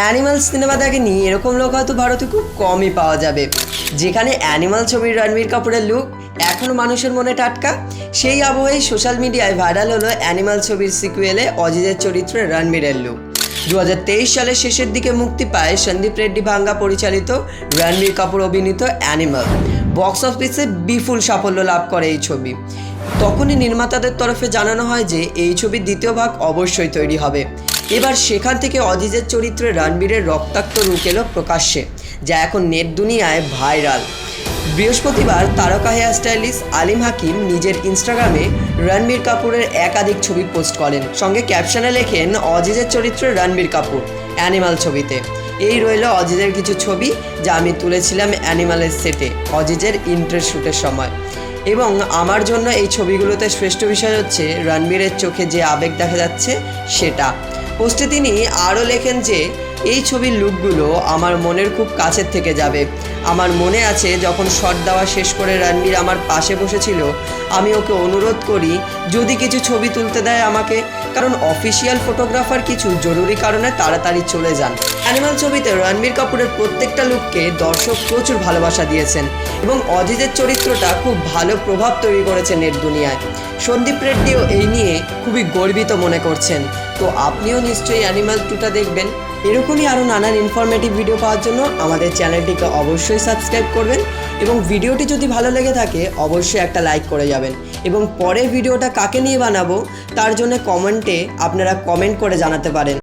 Animal cinema দেখেনি এরকম লোক হয়তো ভারতে খুব কমই পাওয়া যাবে। যেখানে অ্যানিমাল ছবির রণবীর কাপুরের লুক এখনও মানুষের মনে টাটকা, সেই আবহেই সোশ্যাল মিডিয়ায় ভাইরাল হলো অ্যানিমাল ছবির সিকুয়েলে অজিতের চরিত্রে রণবীরের লুক দু হাজার তেইশ সালের শেষের দিকে মুক্তি পায় সন্দীপ রেড্ডি ভাঙ্গা পরিচালিত রণবীর কাপুর অভিনীত অ্যানিমাল বক্স অফিসে বিপুল সাফল্য লাভ করে এই ছবি। তখনই নির্মাতাদের তরফে জানানো হয় যে এই ছবির দ্বিতীয় ভাগ অবশ্যই তৈরি হবে। এবার সেখান থেকে অজিজের চরিত্রে রণবীরের রক্তাক্ত রূপ এলো প্রকাশ্যে, যা এখন নেট দুনিয়ায় ভাইরাল। বৃহস্পতিবার তারকা হেয়ার স্টাইলিস্ট আলিম হাকিম নিজের ইনস্টাগ্রামে রণবীর কাপুরের একাধিক ছবি পোস্ট করেন। সঙ্গে ক্যাপশনে লেখেন, অজিজের চরিত্রে রণবীর কাপুর অ্যানিমাল ছবিতে। এই রইল অজিজের কিছু ছবি, যা আমি তুলেছিলাম অ্যানিমালের সেটে অজিজের ইন্টারেস্ট শ্যুটের সময়। এবং আমার জন্য এই ছবিগুলোতে শ্রেষ্ঠ বিষয় হচ্ছে রণবীরের চোখে যে আবেগ দেখা যাচ্ছে, সেটা। পোস্টে তিনি আরও লেখেন যে, এই ছবির লুকগুলো আমার মনের খুব কাছের থেকে যাবে। আমার মনে আছে যখন শট দেওয়া শেষ করে রণবীর আমার পাশে বসেছিল, আমি ওকে অনুরোধ করি, যদি কিছু ছবি তুলতে দেয় আমাকে, কারণ অফিসিয়াল ফটোগ্রাফার কিছু জরুরি কারণে তাড়াতাড়ি চলে যান। অ্যানিমাল ছবিতে রণবীর কাপুরের প্রত্যেকটা লুককে দর্শক প্রচুর ভালোবাসা দিয়েছেন এবং অজিতের চরিত্রটা খুব ভালো প্রভাব তৈরি করেছে নেট দুনিয়ায়। সন্দীপ রেড্ডিও এই নিয়ে খুবই গর্বিত মনে করছেন। তো আপনিও নিশ্চয়ই অ্যানিমাল টুটা দেখবেন। এরকমই আরও নানান ইনফরমেটিভ ভিডিও পাওয়ার জন্য আমাদের চ্যানেলটিকে অবশ্যই সাবস্ক্রাইব করবেন এবং ভিডিওটি যদি ভালো লেগে থাকে, অবশ্যই একটা লাইক করে যাবেন। এবং পরের ভিডিওটা কাকে নিয়ে বানাবো, তার জন্য কমেন্টে আপনারা কমেন্ট করে জানাতে পারেন।